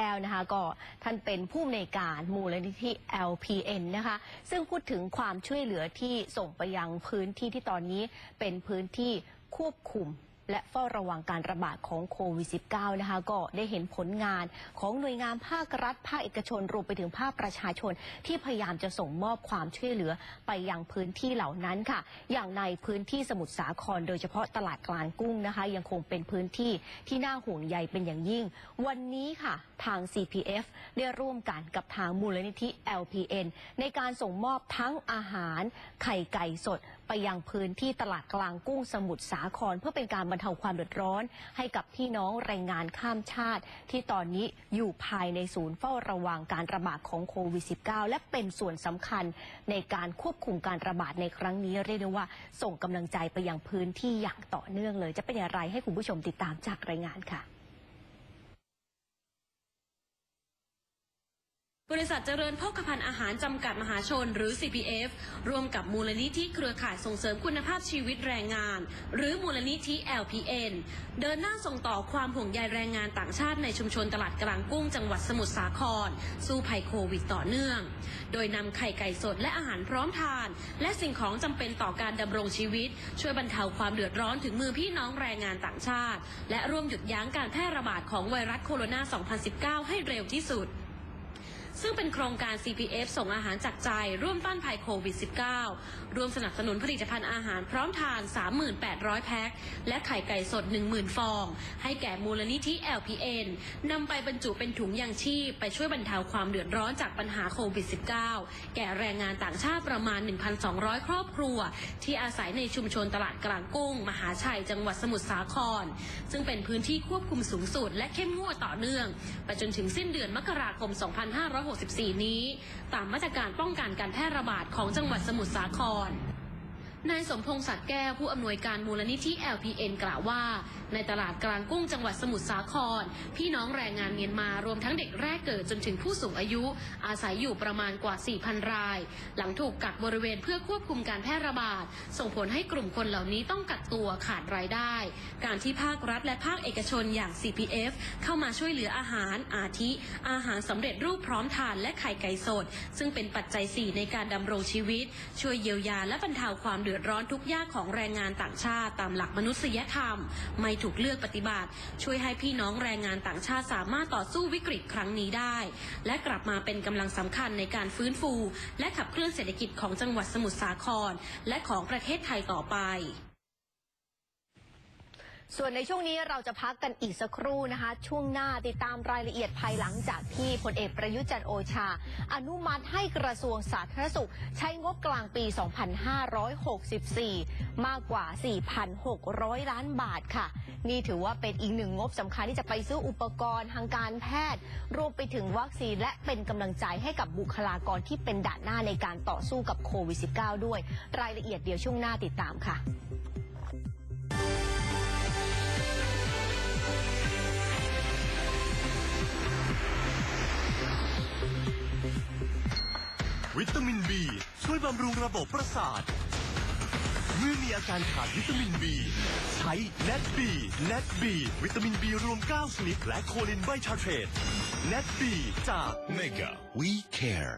แก้วนะคะก็ท่านเป็นผู้ในการมูลนิธิ LPN นะคะซึ่งพูดถึงความช่วยเหลือที่ส่งไปยังพื้นที่ที่ตอนนี้เป็นพื้นที่ควบคุม และเฝ้าระวังการระบาดของโควิด -19 นะคะก็ได้เห็นผลงานของหน่วยงานภาครัฐ ภาคเอกชนรวมไปถึงภาคประชาชน ที่พยายามจะส่งมอบความช่วยเหลือไปยังพื้นที่เหล่านั้นค่ะ อย่างในพื้นที่สมุทรสาคร โดยเฉพาะตลาดกลางกุ้งนะคะ ยังคงเป็นพื้นที่ที่น่าห่วงใยเป็นอย่างยิ่ง วันนี้ค่ะทาง CPF ได้ร่วมกันกับทางมูลนิธิ LPN ในการส่งมอบทั้งอาหารไข่ไก่สด ไปยังพื้นที่ตลาดกลางกุ้งสมุทรสาคร เพื่อเป็นการบรรเทาความเดือดร้อน ให้กับพี่น้องแรงงานข้ามชาติ ที่ตอนนี้อยู่ภายในศูนย์เฝ้าระวังการระบาดของโควิด -19 และเป็นส่วนสำคัญในการควบคุมการระบาดในครั้งนี้เรียกได้ว่า ส่งกำลังใจไปยังพื้นที่อย่างต่อเนื่องเลย จะเป็นอย่างไรให้คุณผู้ชมติดตามจากรายงานค่ะ บริษัทเจริญโภคภัณฑ์อาหารจำกัดมหาชนหรือ CPF ร่วมกับมูลนิธิเครือข่ายส่งเสริมคุณภาพชีวิตแรงงาน หรือมูลนิธิ LPN เดินหน้าส่งต่อความห่วงใยแรงงานต่างชาติในชุมชนตลาดกลางกุ้งจังหวัดสมุทรสาคร สู้ภัยโควิดต่อเนื่อง โดยนำไข่ไก่สดและอาหารพร้อมทาน และสิ่งของจำเป็นต่อการดำรงชีวิต ช่วยบรรเทาความเดือดร้อนถึงมือพี่น้องแรงงานต่างชาติ และร่วมหยุดยั้งการแพร่ระบาดของไวรัสโคโรนา 2019 ให้เร็วที่สุด ซึ่งเป็นโครงการ CPF ส่งอาหารจากใจร่วมต้านภัยโควิด -19 รวมสนับสนุนผลิตภัณฑ์อาหารพร้อมทาน 3,800 แพ็ค และไข่ไก่สด 10,000 ฟอง ให้แก่มูลนิธิ LPN นำไปบรรจุเป็นถุงยางชีพ ไปช่วยบรรเทาความเดือดร้อนจากปัญหาโควิด -19 แก่แรงงานต่างชาติประมาณ 1,200 ครอบครัว ที่อาศัยในชุมชนตลาดกลางกุ้ง มหาชัยจังหวัดสมุทรสาคร ซึ่งเป็นพื้นที่ควบคุมสูงสุดและเข้มงวดต่อเนื่องไปจนถึงสิ้นเดือนมกราคม 2 5 2564 นี้ ตามมาตรการป้องกันการแพร่ระบาดของจังหวัดสมุทรสาคร นายสมพงษ์สัตย์แก้วผู้อำนวยการมูลนิธิ LPN กล่าวว่า ในตลาดกลางกุ้งจังหวัดสมุทรสาคร พี่น้องแรงงานเมียนมารวมทั้งเด็กแรกเกิดจนถึงผู้สูงอายุ อาศัยอยู่ประมาณกว่า 4,000 ราย หลังถูกกักบริเวณเพื่อควบคุมการแพร่ระบาด ส่งผลให้กลุ่มคนเหล่านี้ต้องกักตัวขาดรายได้ การที่ภาครัฐและภาคเอกชนอย่าง CPF เข้ามาช่วยเหลืออาหาร อาทิ อาหารสำเร็จรูปพร้อมทานและไข่ไก่สด ซึ่งเป็นปัจจัย4ในการดำรงชีวิต ช่วยเยียวยาและบรรเทาความเดือดือดร้อนทุกยากของแรงงานต่างชาติตามหลักมนุษยธรรม ไม่ถูกเลือกปฏิบัติ ช่วยให้พี่น้องแรงงานต่างชาติสามารถต่อสู้วิกฤตครั้งนี้ได้ และกลับมาเป็นกำลังสำคัญในการฟื้นฟู และขับเคลื่อนเศรษฐกิจของจังหวัดสมุทรสาคร และของประเทศไทยต่อไป ส่วนในช่วงนี้เราจะพักกันอีกสักครู่นะคะ ช่วงหน้าติดตามรายละเอียดภายหลังจากที่พลเอกประยุทธ์จันโอชา อนุมัติให้กระทรวงสาธารณสุข ใช้งบกลางปี 2564 มากกว่า 4,600 ล้านบาทค่ะ นี่ถือว่าเป็นอีกหนึ่งงบสำคัญที่จะไปซื้ออุปกรณ์ทางการแพทย์ รวมไปถึงวัคซีนและเป็นกำลังใจให้กับบุคลากรที่เป็นด่านหน้าในการต่อสู้กับโควิด -19 ด้วย รายละเอียดเดี๋ยวช่วงหน้าติดตามค่ะ วิตามินบีช่วยบำรุงระบบประสาท เมื่อมีอาการขาดวิตามินบีใช้ Net B Net B วิตามินบีรวม 9 ชนิด และโคลินไบชาเทรต Net B จาก Mega We Care